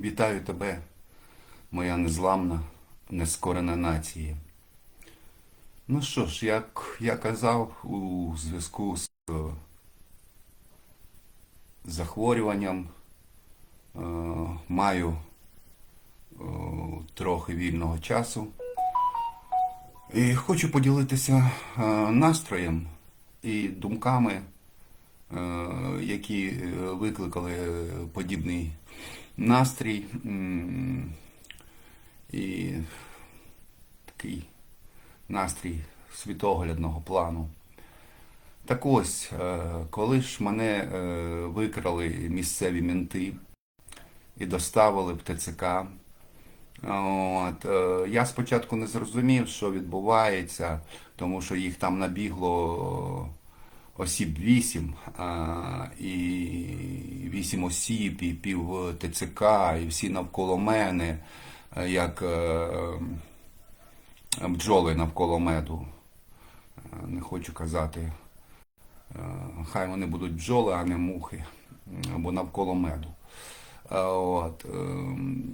Вітаю тебе, моя незламна, нескорена нація. Ну що ж, як я казав, у зв'язку з е, захворюванням е, маю е, трохи вільного часу. І хочу поділитися е, настроєм і думками, е, які е, викликали подібний настрій і такий настрій світоглядного плану. Так ось, е, коли ж мене е, викрали місцеві менти і доставили в ТЦК, От, е, я спочатку не зрозумів, що відбувається, тому що їх там набігло осіб вісім, а, і вісім осіб, і пів ТЦК, і всі навколо мене, е, як е, бджоли навколо меду. Е, Не хочу казати, хай вони будуть бджоли, а не мухи, або навколо меду. От.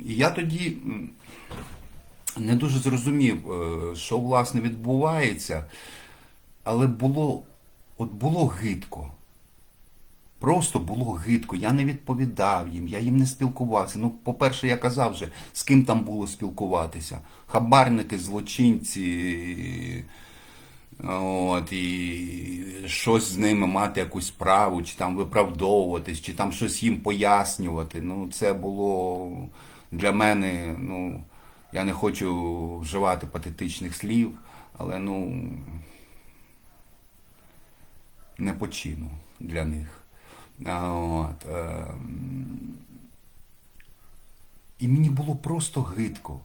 І я тоді не дуже зрозумів, що власне відбувається, але було, от було гидко. Просто було гидко. Я не відповідав їм, я їм не спілкувався. Ну, по-перше, я казав вже, з ким там було спілкуватися. Хабарники, злочинці. От, і щось з ними мати якусь справу, чи там виправдовуватись, чи там щось їм пояснювати. Ну, це було для мене, ну, я не хочу вживати патетичних слів, але ну не почину для них. От, ем, і мені було просто гидко.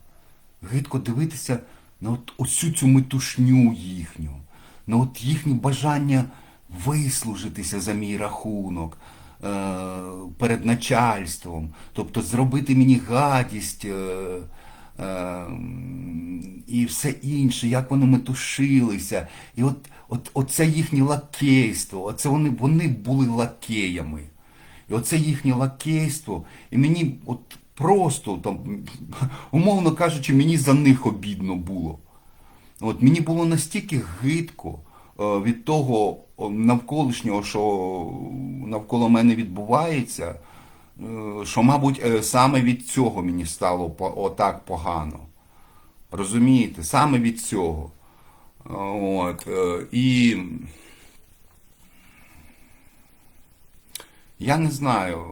Гидко дивитися на от усю цю метушню їхню, на от їхнє бажання вислужитися за мій рахунок е, перед начальством, тобто зробити мені гадість. Е, е, і все інше, як вони метушилися. І от, от, оце їхнє лакейство, оце вони, вони були лакеями. І оце їхнє лакейство, і мені от просто, там, умовно кажучи, мені за них обідно було. От мені було настільки гидко е, від того навколишнього, що навколо мене відбувається, що, мабуть, е, саме від цього мені стало отак погано. Розумієте? Саме від цього. Е, От, е, і я не знаю.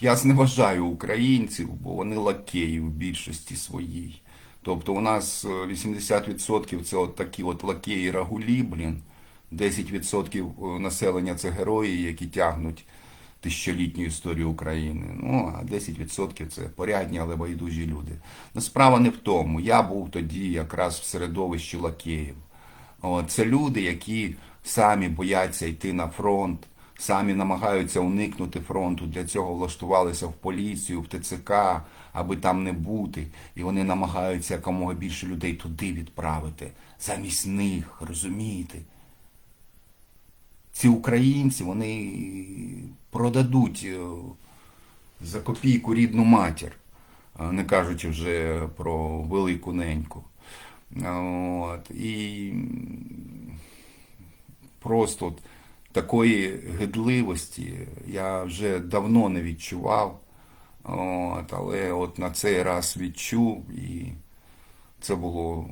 Я зневажаю українців, бо вони лакеї в більшості своїй. Тобто у нас е, 80% це от такі от лакеї рагулі, блін. 10% населення це герої, які тягнуть тисячолітню історію України. Ну, а 10% це порядні, але байдужі люди. Ну, справа не в тому. Я був тоді якраз в середовищі лакеїв. Це люди, які самі бояться йти на фронт, самі намагаються уникнути фронту, для цього влаштувалися в поліцію, в ТЦК, аби там не бути. І вони намагаються якомога більше людей туди відправити, замість них, розумієте? Ці українці, вони продадуть е, за копійку рідну матір, не кажучи вже про велику неньку. От, і просто от такої гидливості я вже давно не відчував. От, але от на цей раз відчув, і це було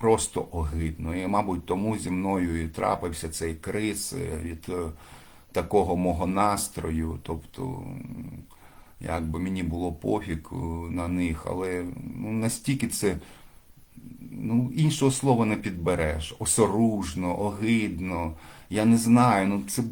просто огидно. І, мабуть, тому зі мною і трапився цей криз е, від е, такого мого настрою. Тобто, якби мені було пофіг е, на них, але ну, настільки це ну, іншого слова не підбереш. Осоружно, огидно. Я не знаю, ну це.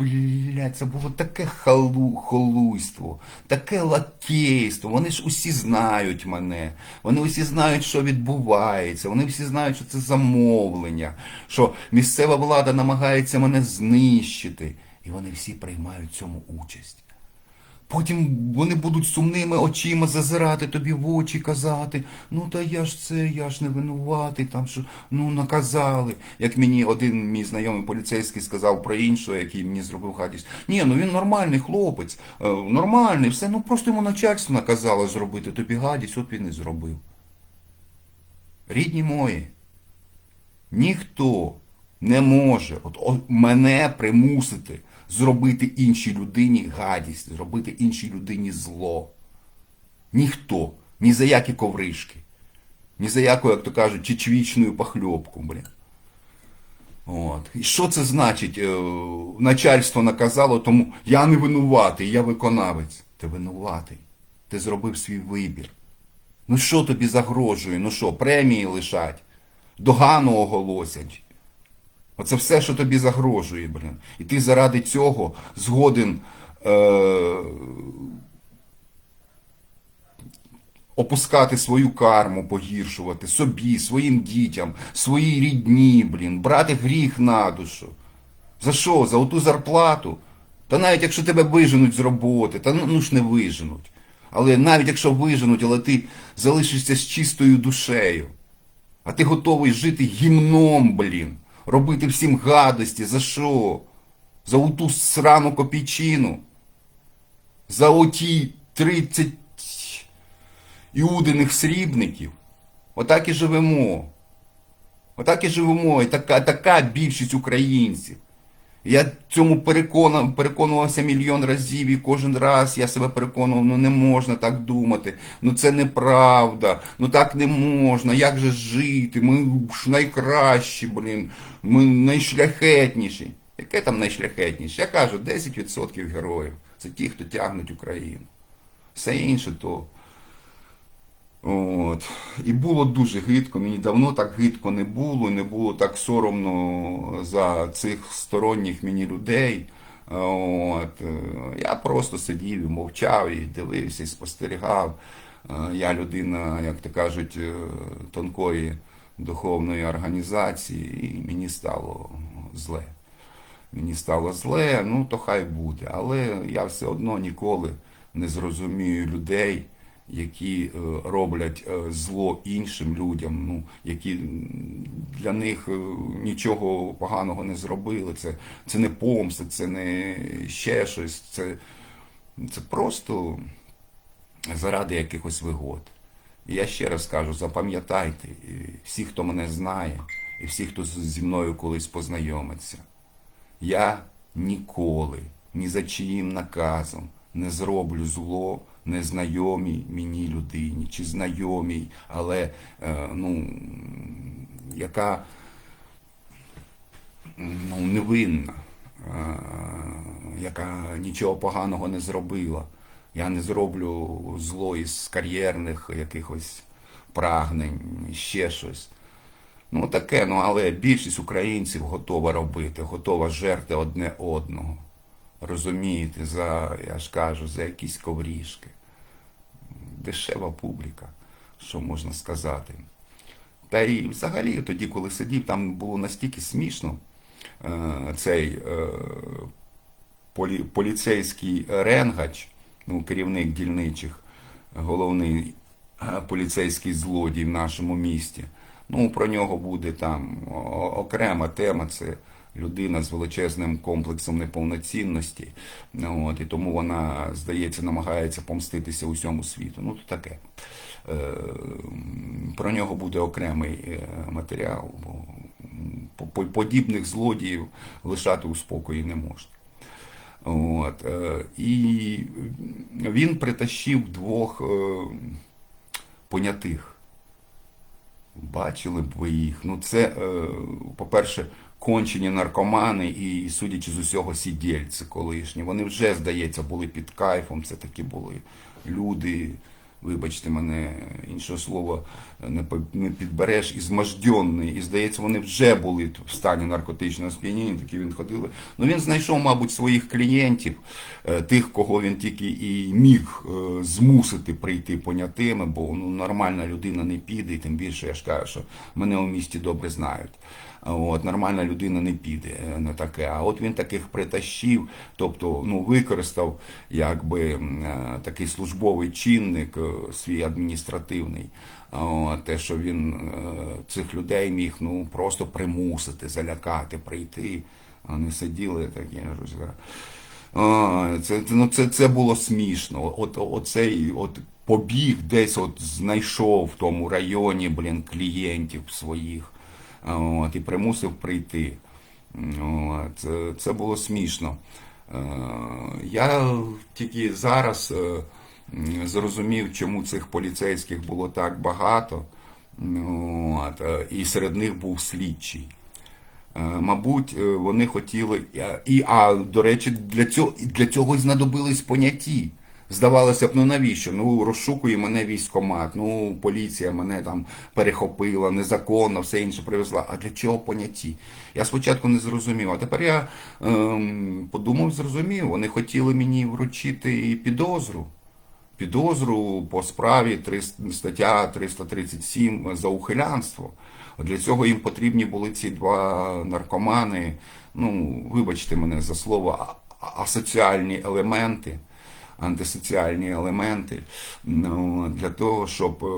Блядь, це було таке халу, холуйство, таке лакейство. Вони ж усі знають мене. Вони усі знають, що відбувається. Вони всі знають, що це замовлення, що місцева влада намагається мене знищити. І вони всі приймають цьому участь. Потім вони будуть сумними очима зазирати тобі в очі, казати, ну та я ж це, я ж не винуватий, там що, ну наказали. Як мені один мій знайомий поліцейський сказав про іншого, який мені зробив гадість. Ні, ну він нормальний хлопець, е, нормальний, все, ну просто йому начальство наказало зробити тобі гадість, от він і зробив. Рідні мої, ніхто не може от, о- мене примусити зробити іншій людині гадість, зробити іншій людині зло. Ніхто. Ні за які ковришки. Ні за яку, як то кажуть, чечвічну похльопку, блін. От. І що це значить? Е, Начальство наказало, тому я не винуватий, я виконавець. Ти винуватий. Ти зробив свій вибір. Ну що тобі загрожує? Ну що, премії лишать? Догану оголосять. Оце все, що тобі загрожує, блін. І ти заради цього згоден е- опускати свою карму, погіршувати собі, своїм дітям, своїй рідні, блін, брати гріх на душу. За що? За оту зарплату? Та навіть якщо тебе виженуть з роботи, та ну, ну ж не виженуть. Але навіть якщо виженуть, але ти залишишся з чистою душею. А ти готовий жити гімном, блін, робити всім гадості. За що? За оту срану копійчину. За оті 30 іудиних срібників. Отак і живемо. Отак і живемо. І така, така більшість українців. Я цьому переконав, переконувався мільйон разів, і кожен раз я себе переконував, ну не можна так думати, ну це неправда, ну так не можна, як же жити, ми ж найкращі, блін, ми найшляхетніші. Яке там найшляхетніше? Я кажу, 10% героїв. Це ті, хто тягнуть Україну. Все інше то. От. І було дуже гидко, мені давно так гидко не було, не було так соромно за цих сторонніх мені людей. От. Я просто сидів і мовчав, і дивився, і спостерігав. Е, Я людина, як то кажуть, е, тонкої духовної організації, і мені стало зле. Мені стало зле, ну то хай буде. Але я все одно ніколи не зрозумію людей, які е, роблять е, зло іншим людям, ну, які для них е, нічого поганого не зробили. Це, це не помста, це не ще щось. Це, це просто заради якихось вигод. І я ще раз кажу, запам'ятайте, всі, хто мене знає, і всі, хто зі мною колись познайомиться. Я ніколи ні за чиїм наказом не зроблю зло незнайомій мені людині, чи знайомій, але е, ну, яка ну, невинна, е, яка нічого поганого не зробила. Я не зроблю зло із кар'єрних якихось прагнень, ще щось. Ну таке, ну але більшість українців готова робити, готова жерти одне одного. Розумієте, за, я ж кажу, за якісь коврішки. Дешева публіка, що можна сказати. Та і взагалі тоді, коли сидів, там було настільки смішно е, цей е, полі, поліцейський ренгач, ну, керівник дільничих, головний е, поліцейський злодій в нашому місті. Ну, про нього буде там окрема тема. Це людина з величезним комплексом неповноцінності. От, і тому вона, здається, намагається помститися усьому світу. Ну, то таке. Е, Про нього буде окремий е, матеріал, бо подібних злодіїв лишати у спокої не можна. От, е, і він притащив двох понятих. Бачили б ви їх. Ну, це, по-перше, кончені наркомани і, судячи з усього, сідільці колишні. Вони вже, здається, були під кайфом. Це такі були люди, вибачте мене, іншого слова не підбереш, і зможденні. І, здається, вони вже були в стані наркотичного сп'яніння, такі він ходили. Ну, він знайшов, мабуть, своїх клієнтів, е, тих, кого він тільки і міг е, змусити прийти понятими, бо ну, нормальна людина не піде, і тим більше я ж кажу, що мене у місті добре знають. От, нормальна людина не піде на таке. А от він таких притащив, тобто ну, використав якби е, такий службовий чинник е, свій адміністративний. Те, що він е, цих людей міг ну, просто примусити, залякати, прийти. Вони сиділи такі. це, ну, це, це було смішно. От, оцей от побіг десь от знайшов в тому районі, блін, клієнтів своїх. От, і примусив прийти. От, це, це було смішно. Я тільки зараз е, зрозумів, чому цих поліцейських було так багато. От, е, і серед них був слідчий. Е, Мабуть, е, вони хотіли. І, а до речі, для цього, для цього знадобились поняті. Здавалося б, ну навіщо? Ну розшукує мене військомат, ну поліція мене там перехопила, незаконно, все інше привезла. А для чого поняті? Я спочатку не зрозумів, а тепер я ем, подумав, зрозумів. Вони хотіли мені вручити підозру підозру по справі 300 стаття 337 за ухилянство. Для цього їм потрібні були ці два наркомани, ну, вибачте мене за слово, асоціальні елементи, антисоціальні елементи, ну, для того, щоб е,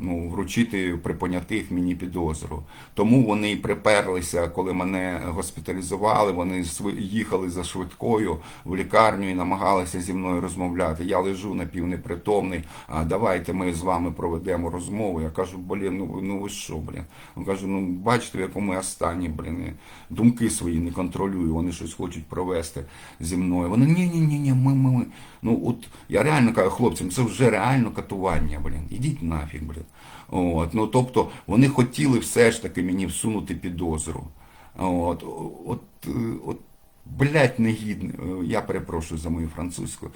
ну, вручити припонятих мені підозру. Тому вони і приперлися, коли мене госпіталізували, вони їхали за швидкою в лікарню і намагалися зі мною розмовляти. Я лежу напівнепритомний, а давайте ми з вами проведемо розмову. Я кажу, блін, ну, ну ви що, блін? Він каже, ну бачите, в якому я стані, блін, думки свої не контролюю, вони щось хочуть провести зі мною. Вони ні, ні, ні, ні, ми, ми. Ну от я реально кажу хлопцям, це вже реально катування, блін. Ідіть нафіг, блін. От, ну тобто вони хотіли все ж таки мені всунути підозру. От, от, от блять, негідні, я перепрошую за мою французьку,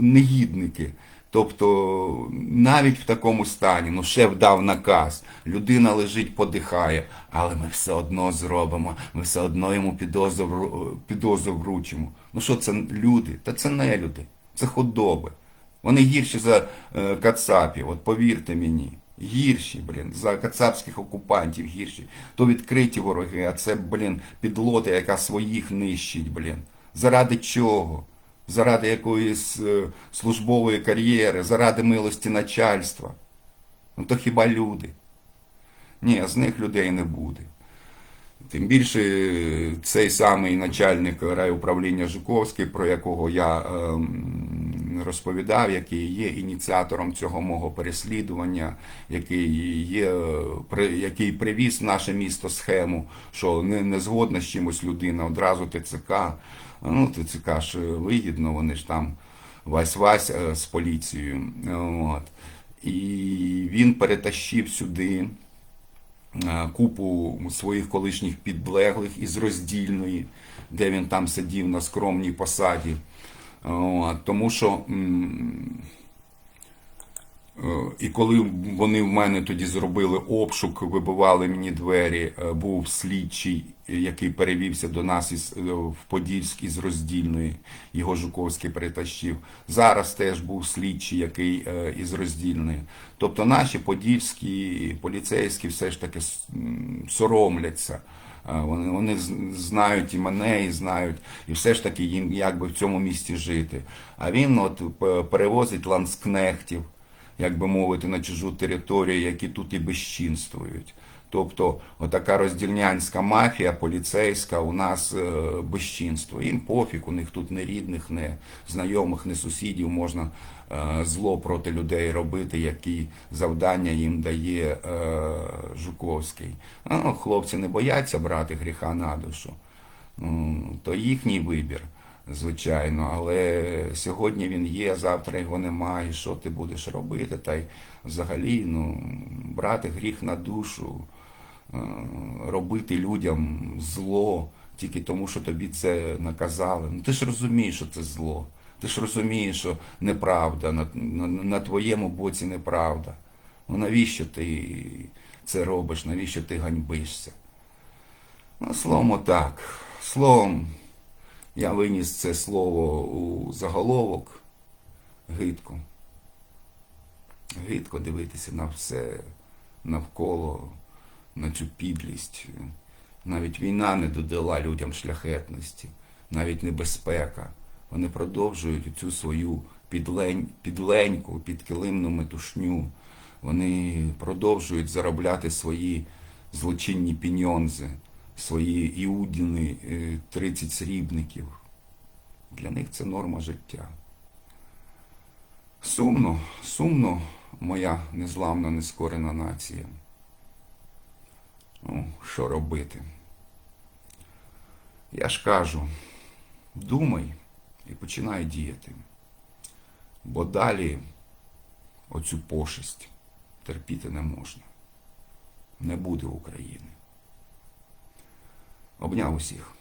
негідники. Тобто навіть в такому стані, ну шеф дав наказ, людина лежить, подихає, але ми все одно зробимо, ми все одно йому підозру, підозру вручимо. Ну що це люди? Та це не люди, це худоби. Вони гірші за е, кацапів, от повірте мені. Гірші, блін, за кацапських окупантів гірші. То відкриті вороги, а це, блін, підлота, яка своїх нищить, блін. Заради чого? Заради якоїсь е, службової кар'єри, заради милості начальства. Ну то хіба люди? Ні, з них людей не буде. Тим більше е, цей самий начальник райуправління Жуковський, про якого я ем, розповідав, який є ініціатором цього мого переслідування, який є, який привіз в наше місто схему, що не, не згодна з чимось людина, одразу ТЦК. Ну, ТЦК ж вигідно, вони ж там вась-вась е, з поліцією. От. І він перетащив сюди е, купу своїх колишніх підлеглих із роздільної, де він там сидів на скромній посаді. Тому що е, і коли вони в мене тоді зробили обшук, вибивали мені двері, е, був слідчий, який перевівся до нас із, е, в Подільськ із роздільної, його Жуковський перетащив. Зараз теж був слідчий, який із роздільної. Тобто наші подільські поліцейські все ж таки соромляться. Е, Вони, вони знають і мене, і знають, і все ж таки їм якби в цьому місті жити. А він от перевозить ланскнехтів, як би мовити, на чужу територію, які тут і безчинствують. Тобто, отака роздільнянська мафія, поліцейська у нас е, безчинство. Їм пофіг, у них тут не рідних, не знайомих, не сусідів можна е, зло проти людей робити, які завдання їм дає е, Жуковський. Ну, хлопці не бояться брати гріха на душу. Ну, то їхній вибір, звичайно, але сьогодні він є, завтра його немає. Що ти будеш робити? Та й взагалі ну, брати гріх на душу, робити людям зло тільки тому, що тобі це наказали. Ну ти ж розумієш, що це зло. Ти ж розумієш, що неправда, на, на, на твоєму боці неправда. Ну навіщо ти це робиш? Навіщо ти ганьбишся? Ну, словом, так. Словом, я виніс це слово у заголовок. Гидко. Гидко дивитися на все навколо. На цю підлість. Навіть війна не додала людям шляхетності, навіть небезпека. Вони продовжують цю свою підлень, підленьку, підкилимну метушню. Вони продовжують заробляти свої злочинні піньонзи, свої іудіни, е, 30 срібників. Для них це норма життя. Сумно, сумно, моя незламна, нескорена нація. Ну, що робити? Я ж кажу, думай і починай діяти. Бо далі оцю пошесть терпіти не можна. Не буде України. Обняв усіх.